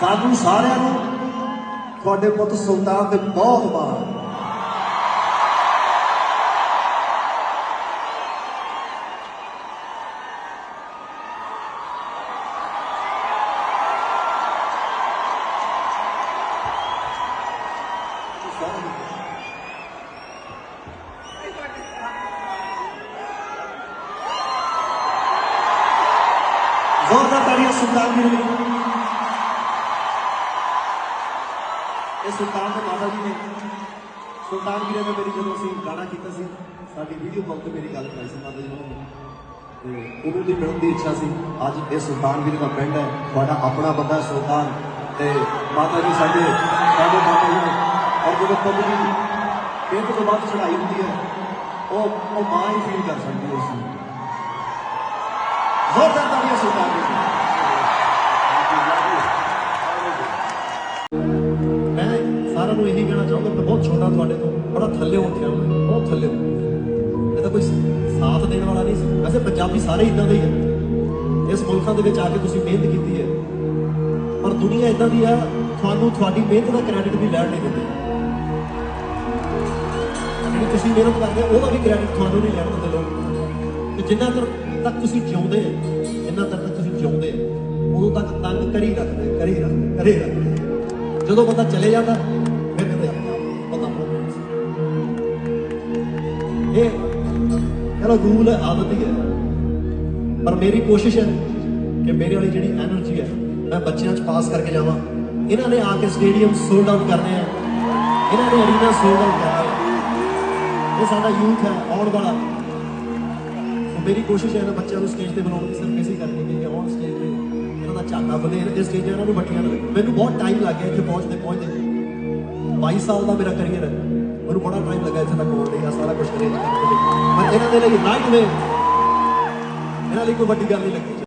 ਸਾਨੂੰ ਸਾਰਿਆਂ ਨੂੰ ਤੁਹਾਡੇ ਪੁੱਤ ਸੁਲਤਾਨ ਤੇ ਬਹੁਤ ਮਾਣ ਜ਼ੋਰਦਾਰ ਤਾੜੀਆਂ ਸੁਲਤਾਨ ਵੀਰ ਲਈ ਇਹ ਸੁਲਤਾਨ ਦੇ ਮਾਤਾ ਜੀ ਨੇ ਸੁਲਤਾਨ ਵੀਰੇ ਨੇ ਮੇਰੀ ਜਦੋਂ ਅਸੀਂ ਗਾਣਾ ਕੀਤਾ ਸੀ ਸਾਡੀ ਵੀਡੀਓ ਕਾਲ ਤੇ ਮੇਰੀ ਗੱਲ ਕਰਾਈ ਸੀ ਮਾਤਾ ਜੀ ਨੂੰ ਤੇ ਉਦੋਂ ਦੀ ਮਿਲਣ ਦੀ ਇੱਛਾ ਸੀ ਅੱਜ ਇਹ ਸੁਲਤਾਨ ਵੀਰੇ ਦਾ ਪਿੰਡ ਹੈ ਤੁਹਾਡਾ ਆਪਣਾ ਬੰਦਾ ਹੈ ਸੁਲਤਾਨ ਤੇ ਮਾਤਾ ਜੀ ਸਾਡੇ ਸਾਡੇ ਮਾਤਾ ਜੀ ਨੇ ਔਰ ਜਦੋਂ ਪੱਗ ਦੀ ਮਿਹਨਤ ਤੋਂ ਬਾਅਦ ਚੜਾਈ ਹੁੰਦੀ ਹੈ ਉਹ ਉਹ ਮਾਂ ਹੀ ਫੀਲ ਕਰ ਸਕਦੀ ਹੈ ਉਸ ਨੂੰ ਜ਼ੋਰਦਾਰ ਤਾੜੀਆਂ ਸੁਲਤਾਨ ਨੂੰ ਇਹੀ ਕਹਿਣਾ ਚਾਹੂੰਗਾ ਮੈਂ ਬਹੁਤ ਛੋਟਾ ਤੁਹਾਡੇ ਤੋਂ, ਬੜਾ ਥੱਲੇ ਉੱਠਿਆ ਮੈਂ ਬਹੁਤ ਥੱਲੇ ਇਹ ਤਾਂ ਕੋਈ ਸਾਥ ਦੇਣ ਵਾਲਾ ਨਹੀਂ ਸੀ। ਵੈਸੇ ਪੰਜਾਬੀ ਸਾਰੇ ਇਦਾਂ ਦੇ ਹੀ ਆ। ਇਸ ਮੁਲਕਾਂ ਦੇ ਵਿੱਚ ਆ ਕੇ ਤੁਸੀਂ ਮਿਹਨਤ ਕੀਤੀ ਹੈ। ਪਰ ਦੁਨੀਆ ਇਦਾਂ ਦੀ ਆ, ਤੁਹਾਨੂੰ ਤੁਹਾਡੀ ਮਿਹਨਤ ਦਾ ਕ੍ਰੈਡਿਟ ਵੀ ਲੈਣ ਨਹੀਂ ਦਿੰਦੀ। ਜਿਹੜੀ ਤੁਸੀਂ ਮਿਹਨਤ ਕਰਦੇ ਹੋ, ਉਹਦਾ ਵੀ ਕ੍ਰੈਡਿਟ ਤੁਹਾਨੂੰ ਨਹੀਂ ਲੈਣ ਦਿੰਦੇ ਲੋਕ। ਤੇ ਜਿੰਨਾ ਚਿਰ ਤੱਕ ਤੁਸੀਂ ਜਿਉਂਦੇ ਹੋ, ਜਿੰਨਾ ਤੱਕ ਤੁਸੀਂ ਜਿਉਂਦੇ ਹੋ, ਉਦੋਂ ਤੱਕ ਤੰਗ ਕਰੀ ਰੱਖਦੇ ਕਰੀ ਰੱਖਦੇ ਕਰੀ ਰੱਖਦੇ। ਜਦੋਂ ਬੰਦਾ ਚਲੇ ਜਾਂਦਾ ਇਹ ਮੇਰਾ ਗੂਲ ਹੈ ਆਦਤ ਹੀ ਹੈ। ਪਰ ਮੇਰੀ ਕੋਸ਼ਿਸ਼ ਹੈ ਕਿ ਮੇਰੇ ਵਾਲੀ ਜਿਹੜੀ એનર્ਜੀ ਹੈ, ਮੈਂ ਬੱਚਿਆਂ 'ਚ ਪਾਸ ਕਰਕੇ ਜਾਵਾਂ। ਇਹਨਾਂ ਨੇ ਆ ਕੇ ਸਟੇਡੀਅਮ ਸੋਲਡ ਆਊਟ ਕਰਨੇ ਆ। ਇਹਨਾਂ ਨੇ ਅਰੀਨਾ ਸੋਲਡ ਆਊਟ ਕਰਨਾ ਇਹ ਸਾਡਾ ਯੂਥ ਹੈ, ਆਉਣ ਵਾਲਾ। ਮੇਰੀ ਕੋਸ਼ਿਸ਼ ਹੈ ਨਾ ਬੱਚਿਆਂ ਨੂੰ ਸਟੇਜ ਤੇ ਬੁਲਾਉਣ ਦੀ, ਸਿਰਫ ਇਸੇ ਕਰਕੇ ਕਿ ਆਉਣ ਸਟੇਜ ਤੇ ਇਹਨਾਂ ਦਾ ਚਾਹਨਾ ਬਣੇ ਇਹ ਸਟੇਜ ਇਹਨਾਂ ਨੂੰ ਬੱਟੀਆਂ ਲੱਗੇ। ਮੈਨੂੰ ਬਹੁਤ ਟਾਈਮ ਲੱਗਿਆ ਇੱਥੇ ਪਹੁੰਚਦੇ ਪਹੁੰਚਦੇ 22 ਸਾਲ ਦਾ ਮੇਰਾ ਕਰੀਅਰ ਹੈ। ਮੈਨੂੰ ਬੜਾ ਟਾਈਮ ਲੱਗਾ ਇੱਥੇ ਤੱਕ ਆਉਣ ਲਈ, ਆਹ ਸਾਰਾ ਕੁਝ ਕਰੇ ਪਰ ਇਹਨਾਂ ਦੇ ਲਈ ਰਾਈਟ ਵੇ ਇਹਨਾਂ ਲਈ ਕੋਈ ਵੱਡੀ ਗੱਲ ਨਹੀਂ ਲੱਗੀ